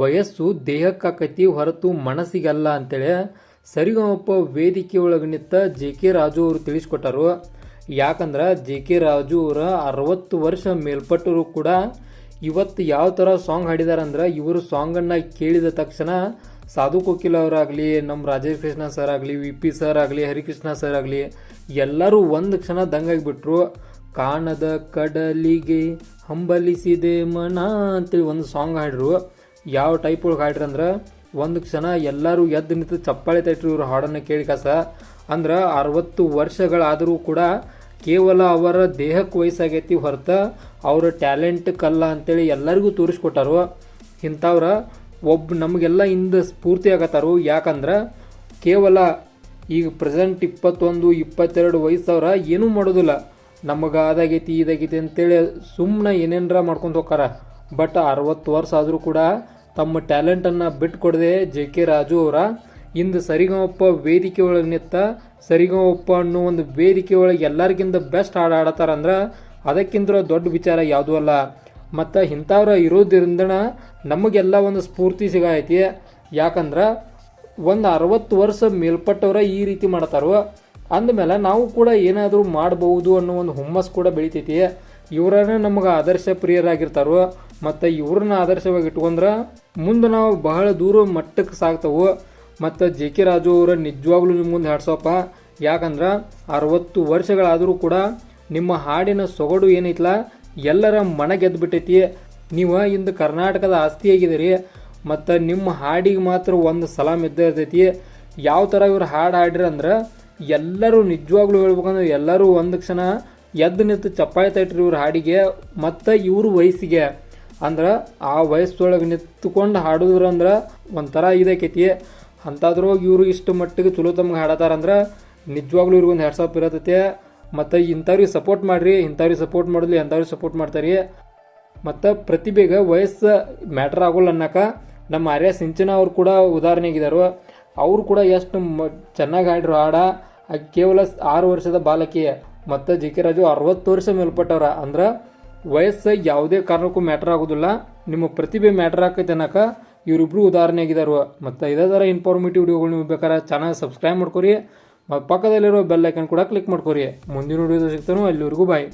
ವಯಸ್ಸು ದೇಹಕ್ಕಾಕತಿ ಹೊರತು ಮನಸ್ಸಿಗಲ್ಲ ಅಂತೇಳಿ ಸರಿಗಮಪ್ಪ ವೇದಿಕೆ ಒಳಗೆ ನಿಂತ ಜೆ ಕೆ ರಾಜು ಅವರು ತಿಳಿಸ್ಕೊಟ್ಟರು. ಯಾಕಂದ್ರೆ ಜೆ ಕೆ ರಾಜು ಅವರ ಅರವತ್ತು ವರ್ಷ ಮೇಲ್ಪಟ್ಟರು ಕೂಡ ಇವತ್ತು ಯಾವ ಥರ ಸಾಂಗ್ ಹಾಡಿದಾರಂದ್ರೆ ಇವರು ಸಾಂಗನ್ನು ಕೇಳಿದ ತಕ್ಷಣ ಸಾಧು ಕೋಕಿಲ್ ಅವರಾಗಲಿ ನಮ್ಮ ರಾಜೇಶ್ ಕೃಷ್ಣ ಸರ್ ಆಗಲಿ ವಿ ಪಿ ಸರ್ ಆಗಲಿ, ಹರಿಕೃಷ್ಣ ಸರ್ ಆಗಲಿ, ಎಲ್ಲರೂ ಒಂದು ಕ್ಷಣ ದಂಗಾಗಿಬಿಟ್ರು ಕಾಣದ ಕಡಲಿಗೆ ಹಂಬಲಿಸಿದೆ ಮನ ಅಂತೇಳಿ ಒಂದು ಸಾಂಗ್ ಹಾಡ್ರು. ಯಾವ ಟೈಪ್ ಒಳಗೆ ಹಾಡ್ರಿ ಅಂದ್ರೆ, ಒಂದು ಕ್ಷಣ ಎಲ್ಲರೂ ಎದ್ದು ನಿಂತು ಚಪ್ಪಾಳೆ ತೈಟ್ರಿ ಇವ್ರು ಹಾಡನ್ನು ಕೇಳಿ ಕಸ. ಅಂದ್ರೆ ಅರವತ್ತು ವರ್ಷಗಳಾದರೂ ಕೂಡ ಕೇವಲ ಅವರ ದೇಹಕ್ಕೆ ವಯಸ್ಸಾಗೈತಿ ಹೊರತ ಅವರ ಟ್ಯಾಲೆಂಟ್ ಕಲ್ಲ ಅಂತೇಳಿ ಎಲ್ಲರಿಗೂ ತೋರಿಸ್ಕೊಟ್ಟಾರು. ಇಂಥವ್ರ ಒಬ್ಬ ನಮಗೆಲ್ಲ ಇಂದ ಸ್ಫೂರ್ತಿ ಆಗತ್ತಾರು. ಯಾಕಂದ್ರೆ ಕೇವಲ ಈಗ ಪ್ರೆಸೆಂಟ್ ಇಪ್ಪತ್ತೊಂದು, ಇಪ್ಪತ್ತೆರಡು ವಯಸ್ಸವ್ರ ಏನೂ ಮಾಡೋದಿಲ್ಲ. ನಮಗೆ ಅದಾಗೈತಿ, ಇದಾಗೈತಿ ಅಂತೇಳಿ ಸುಮ್ಮನೆ ಏನೇನರ ಮಾಡ್ಕೊಂಡು ಹೋಗ್ತಾರ ಬಟ್ ಅರವತ್ತು ವರ್ಷ ಆದರೂ ಕೂಡ ತಮ್ಮ ಟ್ಯಾಲೆಂಟನ್ನು ಬಿಟ್ಟು ಕೊಡದೆ ಜೆ ಕೆ ರಾಜು ಅವರ ಇಂದು ಸರಿಗಮಪ್ಪ ವೇದಿಕೆ ಒಳಗೆ ನಿಂತ ಸರಿಗಮಪ್ಪ ಅನ್ನೋ ಒಂದು ವೇದಿಕೆ ಒಳಗೆ ಎಲ್ಲರಿಗಿಂತ ಬೆಸ್ಟ್ ಹಾಡು ಆಡತ್ತಾರಂದ್ರೆ ಅದಕ್ಕಿಂತ ದೊಡ್ಡ ವಿಚಾರ ಯಾವುದೂ ಅಲ್ಲ. ಮತ್ತು ಇಂಥವ್ರ ಇರೋದ್ರಿಂದ ನಮಗೆಲ್ಲ ಒಂದು ಸ್ಫೂರ್ತಿ ಸಿಗೈತಿ ಯಾಕಂದ್ರೆ ಒಂದು ಅರವತ್ತು ವರ್ಷ ಮೇಲ್ಪಟ್ಟವ್ರ ಈ ರೀತಿ ಮಾಡ್ತಾರೋ, ಅಂದಮೇಲೆ ನಾವು ಕೂಡ ಏನಾದರೂ ಮಾಡಬಹುದು ಅನ್ನೋ ಒಂದು ಹುಮ್ಮಸ್ ಕೂಡ ಬೆಳಿತೈತಿ. ಇವರನ್ನ ನಮಗೆ ಆದರ್ಶ ಪ್ರಿಯರಾಗಿರ್ತಾರೋ, ಮತ್ತು ಇವ್ರನ್ನ ಆದರ್ಶವಾಗಿ ಇಟ್ಕೊಂಡ್ರೆ ಮುಂದೆ ನಾವು ಬಹಳ ದೂರ ಮಟ್ಟಕ್ಕೆ ಸಾಗ್ತವು. ಮತ್ತು ಜೆ ಕೆ ರಾಜು ಅವರ ನಿಜವಾಗ್ಲೂ ನಿಮ್ಮ ಮುಂದೆ ಹಾಡ್ಸೋಪ್ಪ. ಯಾಕಂದ್ರೆ ಅರವತ್ತು ವರ್ಷಗಳಾದರೂ ಕೂಡ ನಿಮ್ಮ ಹಾಡಿನ ಸೊಗಡು ಏನೈತಲ್ಲ ಎಲ್ಲರ ಮನ ಗೆದ್ದುಬಿಟ್ಟೈತಿ ನೀವು ಇಂದು ಕರ್ನಾಟಕದ ಆಸ್ತಿ ಆಗಿದ್ದೀರಿ. ಮತ್ತು ನಿಮ್ಮ ಹಾಡಿಗೆ ಮಾತ್ರ ಒಂದು ಸಲಾಮ್ ಇದ್ದೇ ಇರ್ತೈತಿ. ಯಾವ ಥರ ಇವ್ರು ಹಾಡು ಹಾಡ್ರಿ ಅಂದ್ರೆ ಎಲ್ಲರೂ ನಿಜವಾಗ್ಲೂ ಹೇಳ್ಬೇಕಂದ್ರೆ ಎಲ್ಲರೂ ಒಂದು ಕ್ಷಣ ಎದ್ದು ನಿಂತು ಚಪ್ಪಾಳೆ ತಟ್ಟ್ರಿ ಇವ್ರ ಹಾಡಿಗೆ, ಮತ್ತು ಇವ್ರ ವಯಸ್ಸಿಗೆ. ಅಂದ್ರೆ ಆ ವಯಸ್ಸೊಳಗೆ ನಿಂತ್ಕೊಂಡು ಹಾಡಿದ್ರು ಅಂದ್ರೆ ಒಂಥರ ಇದಾಕೈತಿ ಅಂತಾದ್ರೂ ಇವರು ಇಷ್ಟು ಮಟ್ಟಿಗೆ ಚಲೋ ತಮ್ಗೆ ಹಾಡತಾರಂದ್ರೆ ನಿಜವಾಗ್ಲೂ ಇವ್ರಿಗೊಂದು ಎರಡು ಸಾವಿರ ಇರತೈತೆ. ಮತ್ತು ಇಂಥವ್ರಿಗೆ ಸಪೋರ್ಟ್ ಮಾಡಿರಿ, ಇಂಥವ್ರಿಗೆ ಸಪೋರ್ಟ್ ಮಾಡಿದ್ಲಿ ಎಂಥವ್ರಿಗೆ ಸಪೋರ್ಟ್ ಮಾಡ್ತಾರೆ. ಮತ್ತು ಪ್ರತಿಭೆಗೆ ವಯಸ್ಸು ಮ್ಯಾಟ್ರ್ ಆಗೋಲ್ಲ ಅನ್ನಕ ನಮ್ಮ ಆರ್ಯ ಸಿಂಚನ ಅವ್ರು ಕೂಡ ಉದಾಹರಣೆಗಿದ್ದಾರೆ ಅವರು ಕೂಡ ಎಷ್ಟು ಮ ಚೆನ್ನಾಗಿ ಹಾಡ್ರು ಹಾಡ ಕೇವಲ ಆರು ವರ್ಷದ ಬಾಲಕಿ. ಮತ್ತು ಜಿ ಕೆ ರಾಜು ಅರವತ್ತು ವರ್ಷ ಮೇಲ್ಪಟ್ಟವ್ರ. ಅಂದ್ರೆ ವಯಸ್ಸು ಯಾವುದೇ ಕಾರಣಕ್ಕೂ ಮ್ಯಾಟ್ರ್ ಆಗೋದಿಲ್ಲ. ನಿಮ್ಮ ಪ್ರತಿಭೆ ಮ್ಯಾಟ್ರ್ ಆಗೈತೆ ಅನ್ನಕ ಇವರಿಬ್ರು ಉದಾಹರಣೆ ಆಗಿದ್ದಾರೆ ಮತ್ತು ಇದೇ ಥರ ಇನ್ಫಾರ್ಮೇಟಿವ್ ವಿಡಿಯೋಗಳು ನೀವು ಬೇಕಾದ್ರೆ ಚಾನಲ್ ಸಬ್ಸ್ಕ್ರೈಬ್ ಮಾಡ್ಕೊರಿ. ಮತ್ತು ಪಕ್ಕದಲ್ಲಿರೋ ಬೆಲ್ ಐಕನ್ ಕೂಡ ಕ್ಲಿಕ್ ಮಾಡ್ಕೊರಿ. ಮುಂದಿನ ವಿಡಿಯೋದ ಸಿಗ್ತಾನೋ ಅಲ್ಲಿವರೆಗೂ ಬಾಯ್